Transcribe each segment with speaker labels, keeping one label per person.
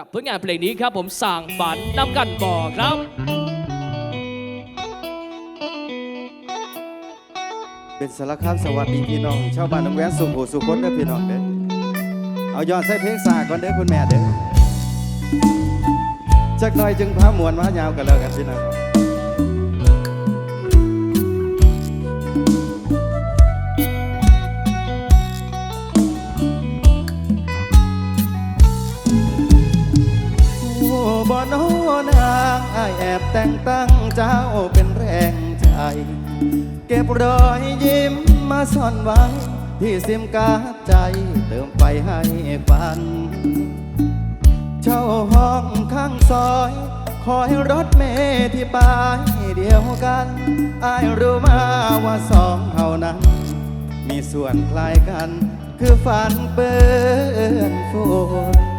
Speaker 1: กับผลงานเพลงนี้ครับผมสั่งฝันนำกันบอกครับ
Speaker 2: เป็นสารคามสวัสดีพี่น้องชาวบ้านนองแวนสุขโสุขคนเด้อพี่น้องเด้อเอายอดใส่เพลงสากก่อนเด้อคุณแม่เด้อจักหน่อยจึงพามวนมายาวกันแล้วกันพี่น้อง โนนางอายแอบแต่งตั้งเจ้าเป็นแรงใจ เก็บรอยยิ้มมาซ่อนไว้ ที่ซิมกาใจเติมไปให้ฝัน เช่าห้องข้างซอยคอยรถเมล์ที่ป้ายเดียวกันอายรู้มาว่าสองเท่านั้น มีส่วนคล้ายกัน คือฝันเปื้อนฝุ่น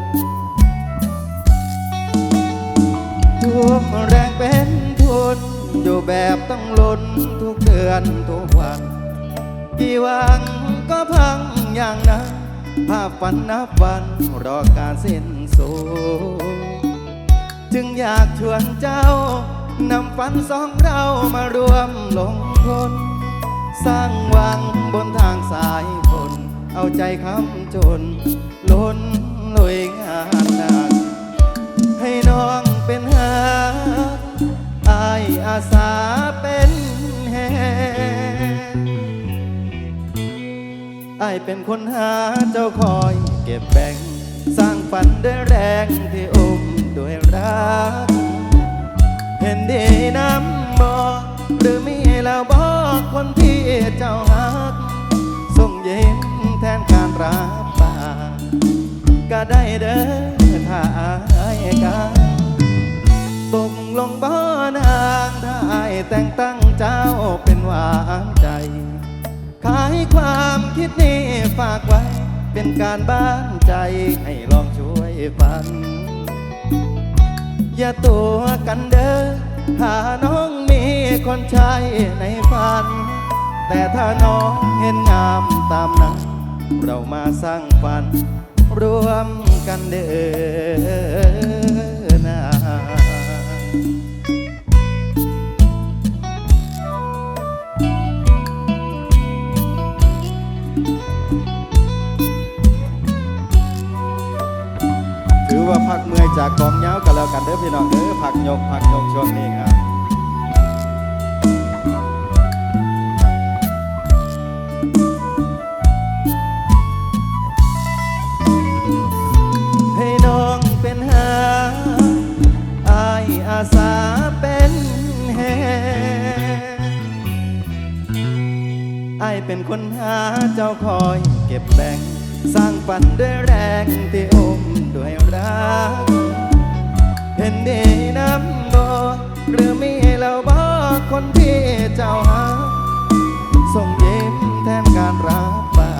Speaker 2: แรงเป็นทุน อยู่แบบต้องลุ้นทุกเดือนทุกวัน กี่วังก็พังอย่างนั้น ภาพฝันนับวันรอการสิ้นสุดจึงอยากชวนเจ้านำฝันสองเรามารวมลงทุนสร้างวังบนทางสายฝนเอาใจคำจน ล้นลุยงานหนักให้น้อง อายอาสาเป็นแฮอายเป็นคนหาเจ้าคอยเก็บแบ่ง สร้างฝันด้วยแรงที่อุ้มด้วยรัก เห็นดีน้ำบอกหรือมีแล้วบอกคนที่เจ้าหัก ส่งยิ้มแทนการรับปากก็ได้เด้อถ้าอายกัน ตกลงบ่นางถ้แต่งตั้งเจ้าเป็นหวานใจ ขายความคิดนี้ฝากไว้ เป็นการบ้านใจให้ลองช่วยฟังอย่าตัวกันเด้อถ้าน้องมีคนใช้ในฝัน แต่ถ้าน้องเห็นงามตามนั้นเรามาสร้างฝัน รวมกันเด้อ ว่าพักเมื่อยจากกองเงากันแล้วกันเด้อพี่น้องเด้อพักยกพักยกช่วงนี้ครับให้น้องเป็นหาอายอาสาเป็นแฮอายเป็นคนหาเจ้าคอยเก็บแบ่งสร้างฝันด้วยแรงที่อม ด้วยรักเห็นดีน้ำบอกหรือมีแล้วบอกคนที่เจ้าหาส่งยิ้มแทนการรับปา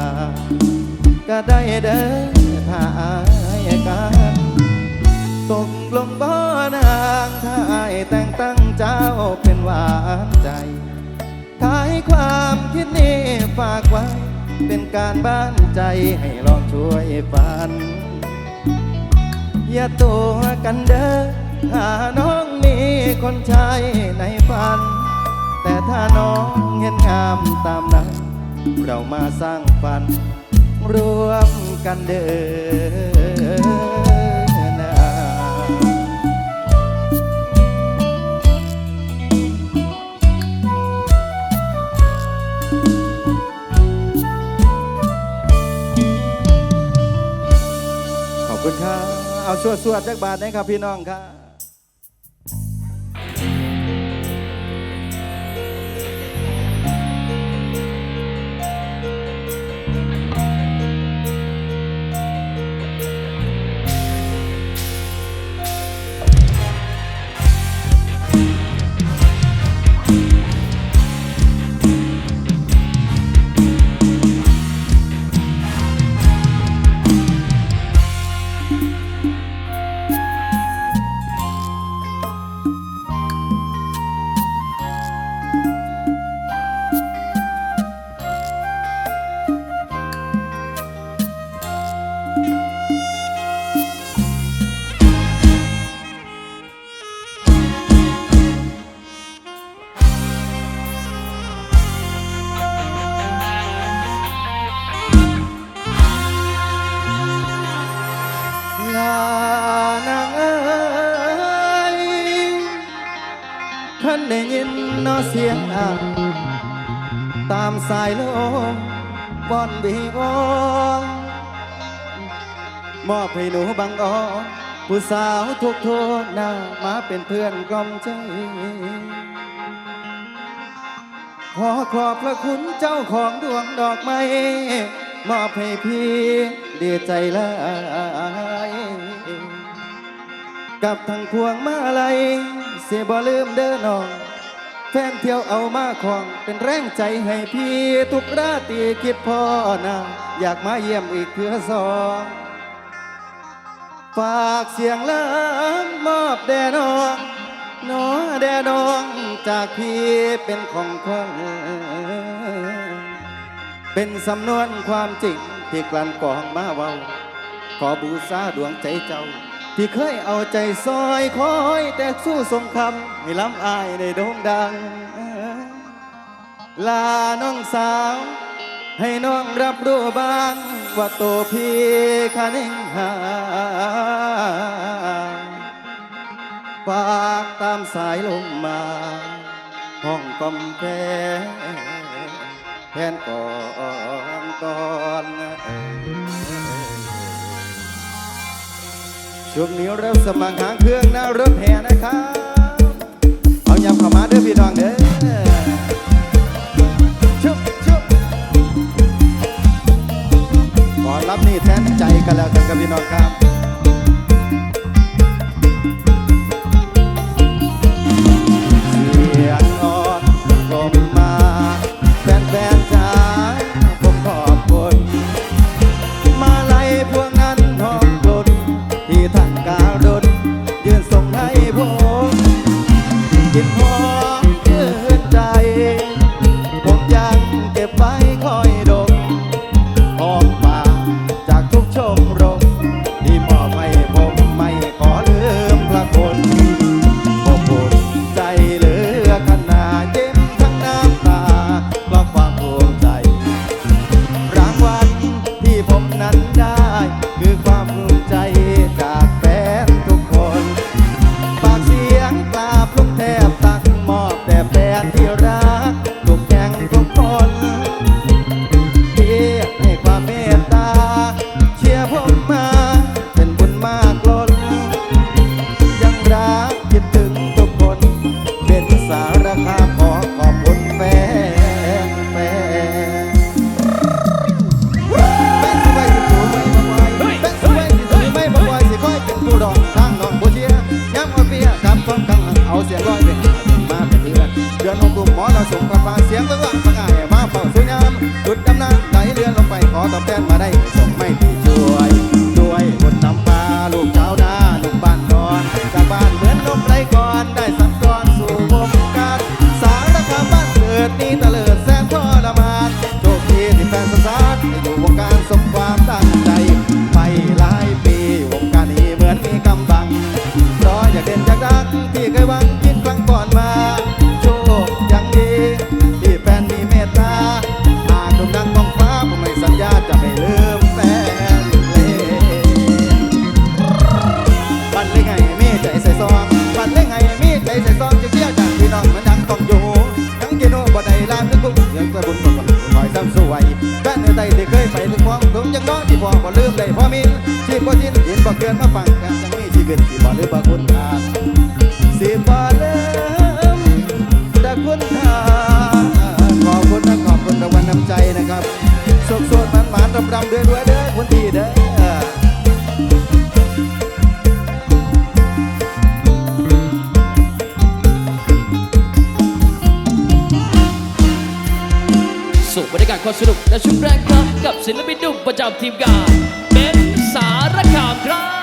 Speaker 2: ก็ได้เด้อถ้าอายกันตกลงบ่นางถ้าอายแต่งตั้งเจ้าเป็นหวานใจขายความคิดนี้ฝากไว้เป็นการบ้านใจให้ลองช่วยฝัน อย่าตัวกันเด้อถ้าน้องมีคนใช้ในฝัน แต่ถ้าน้องเห็นงามตามนั้นเรามาสร้างฝันรวมกันเด้อนะขอบคุณครับ เอาสวดสวดๆจักบาทนะครับพี่น้องครับ ผู้สาวทุกทุกหน้ามาเป็นเพื่อนกล่อมใจ ขอขอบพระคุณเจ้าของดวงดอกไม้มอบให้พี่ดีใจหลายกับทั้งพวงมาลัยเสียบ่ลืมเด้อน้อง แฟนเที่ยวเอามาของเป็นแรงใจให้พี่ทุกราตรีคิดพ่อนะอยากมาเยี่ยมอีกเพื่อสอง ฝากเสียงล้ำมอบแด่น้องน้อแด่น้องจากพี่เป็นของขวัญเป็นสำนวนความจริงที่กลั่นกรองมาเว้า ขอบูชาดวงใจเจ้า ที่เคยเอาใจซอยคอยแต่สู้สงคำให้ล้ำอายในโด่งดัง ลาน้องสาว ให้น้องรับรู้บ้าง ว่าตัวพี่คันเองหา ตามสายลมมา ห้องกำแพงแทนก่อนก่อนช่วงนี้เราสมัครหางเครื่องหน้ารถแห่นะครับ เอายำเข้ามาเด้อพี่น้องเด้อชุบชุบขอรับนี่แทนใจกันแล้วกันกับพี่น้องครับ ตุ่มหมอเราส่งประฟ้าเสียงเลื่องว่าประกายมาเฝ้าสวยงามจุดดำน้ำไหลเรือลงไปขอตอบแทนมาได้ส่งไม่ที่ช่วยด้วยบนน้ำปลาลูกชาวนาลูกบ้านนอนจากบ้านเหมือนนมไรก่อนได้ส บ่ลืมได้พ่อมีชีพบ่สิ้นดินบ่เกินมาฟังกันยังมีชีวิตที่บ่ลืมบ่คุณค่าสิบาเลิมแต่คุณค่าขอบคุณนะขอบคุณรางวัลน้ำใจนะครับสุขสดมันหมานรำรำด้วยด้วย ค
Speaker 1: วามสนุกและชุดแรกครับ กับศิลปินดุ่มประจำทีมงานเป็นสารคามครับ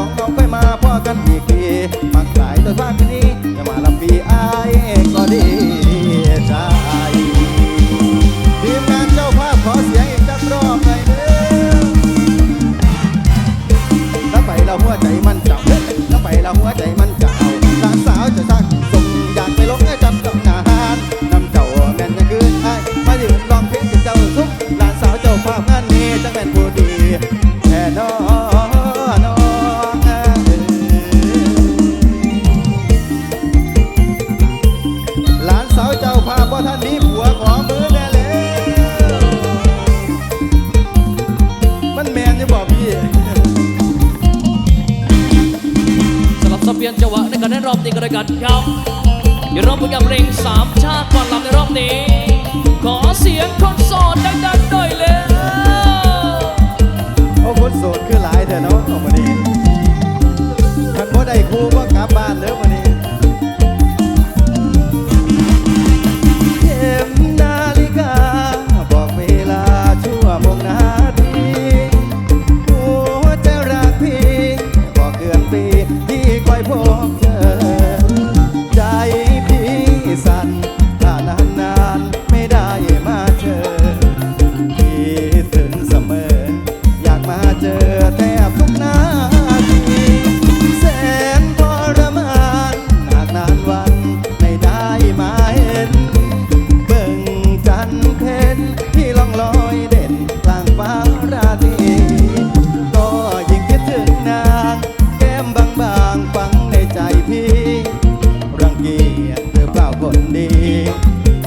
Speaker 2: Oh, of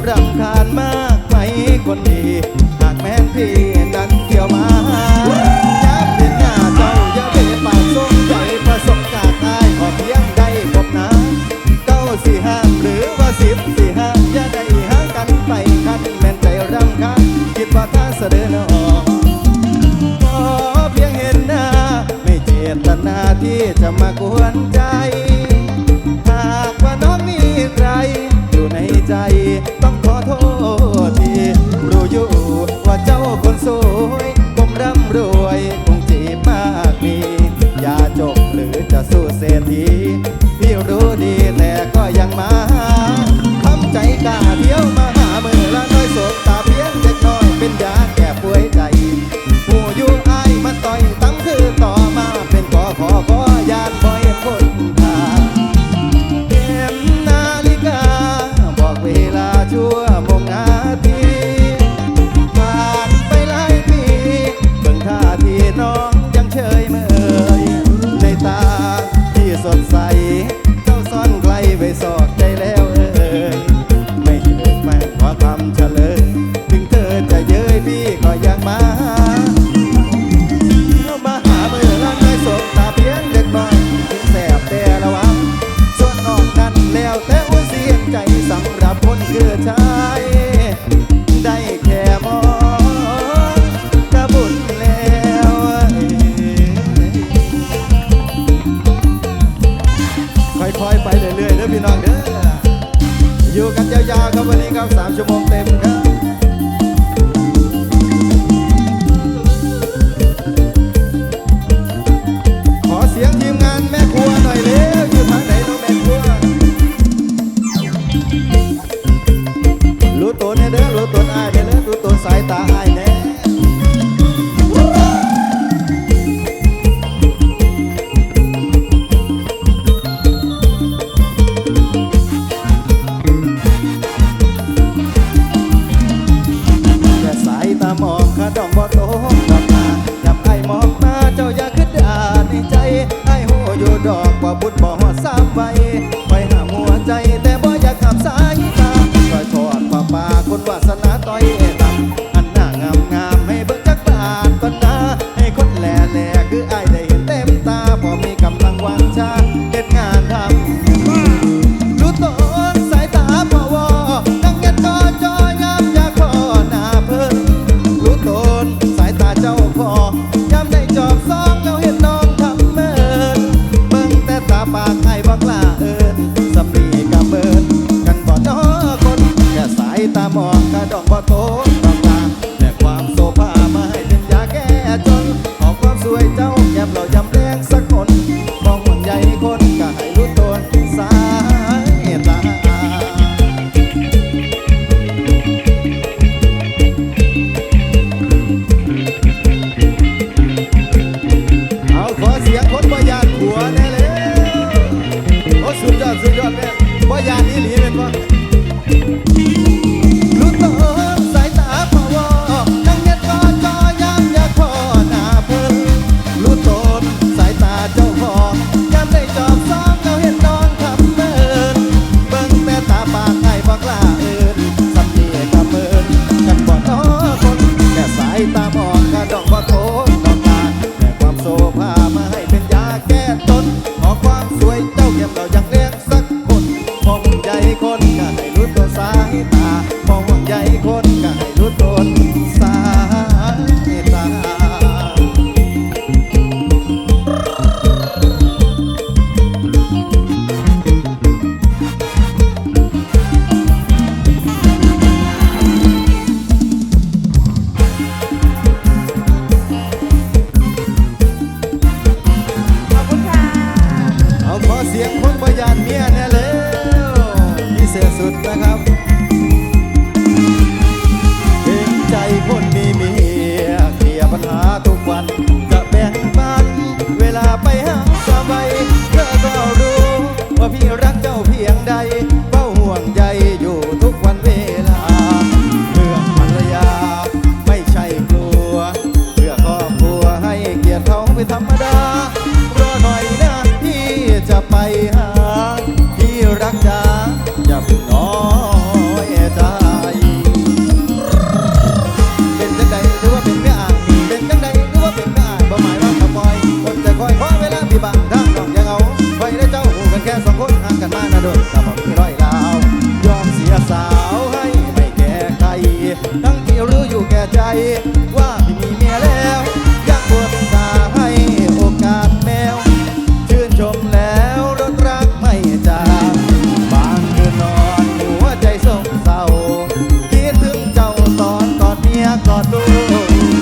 Speaker 2: รำคาญมากไหมคนดี หากแม่นพี่นั้นเกี่ยวมาย้เห็นหน้าเจ้าอย่าเบปาก
Speaker 1: ส้มใจ
Speaker 2: ประสบการณ์ตายขอเพียงใด้พบนะเก้าสี่ห้าหรือว่าสิบสี่ห้าอย่าได้ห้างกันไปคันแม่นใจรำคาญคิดว่าท่าเสด็จออเพียงเห็นหน้า ไม่เจตนาที่จะมากวนใจ หากว่าน้องมีใครอยู่ในใจ มาทำใจกาเดียวมา เก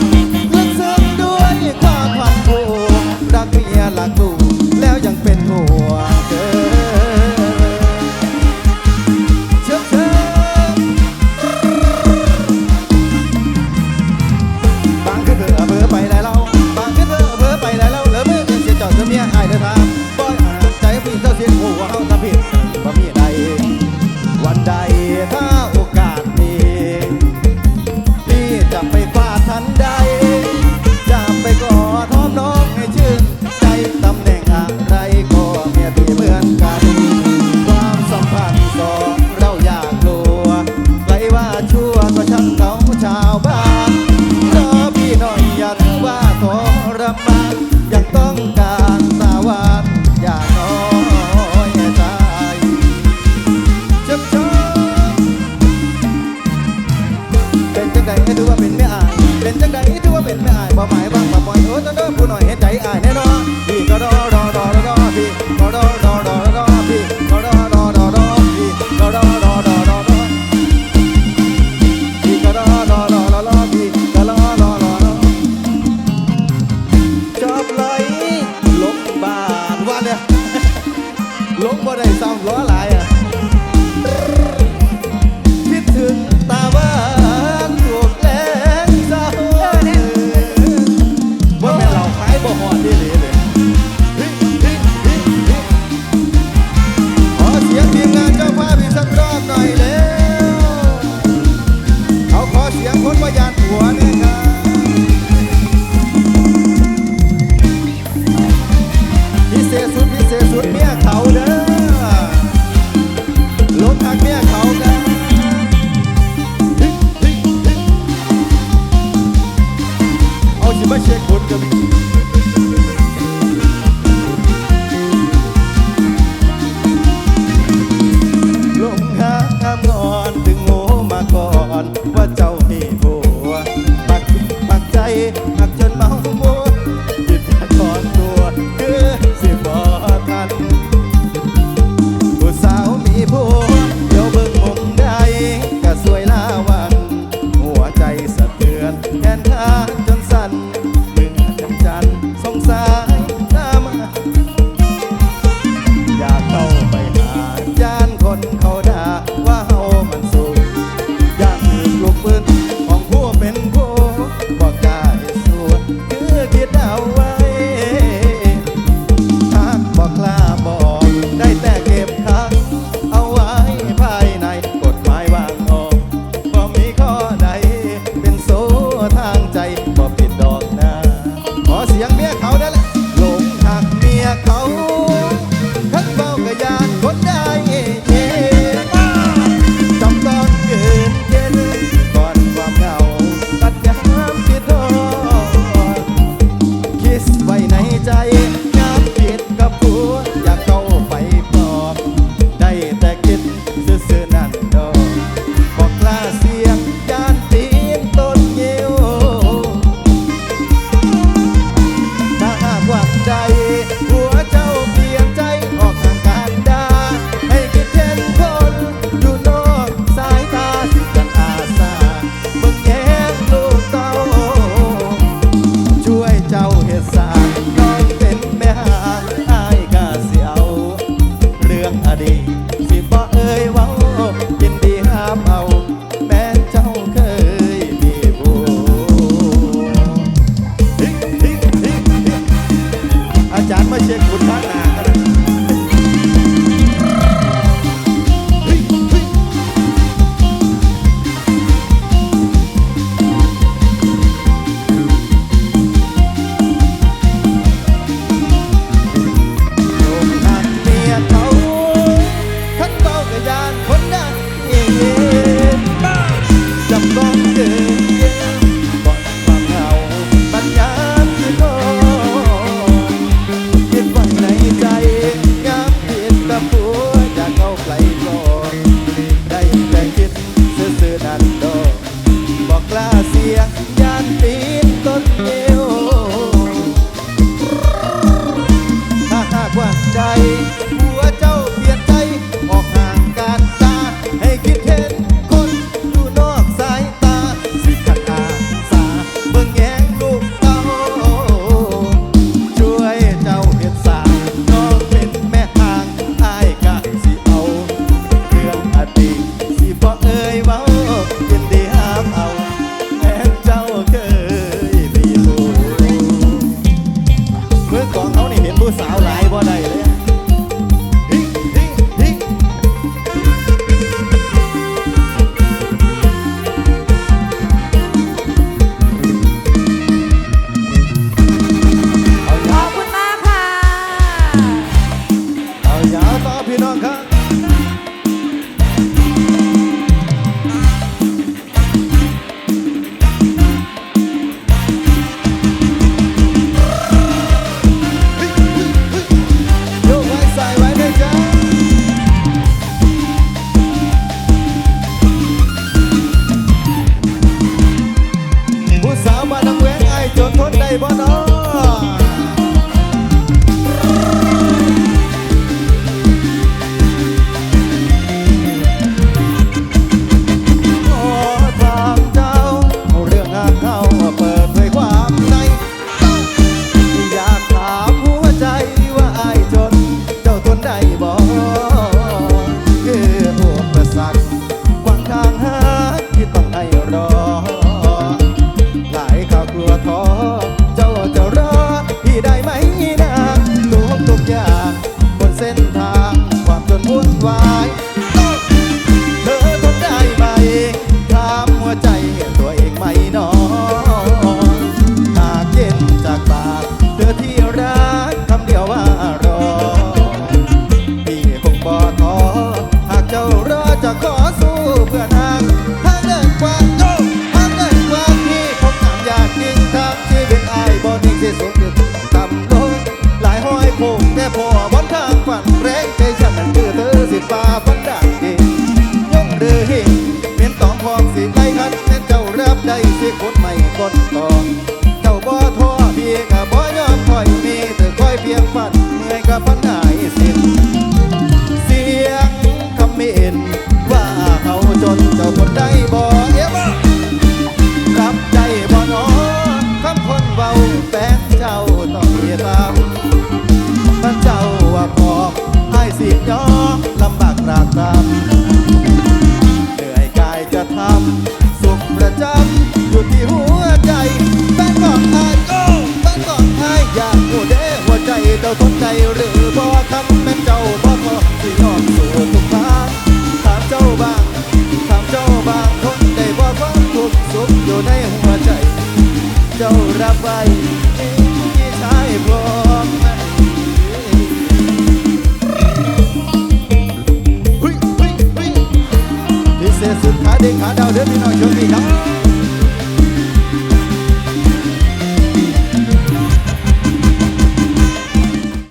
Speaker 2: ชุดเมียเขาเด้อรถทักเมียเขาเด้อเอาสิมาเช็คผลกั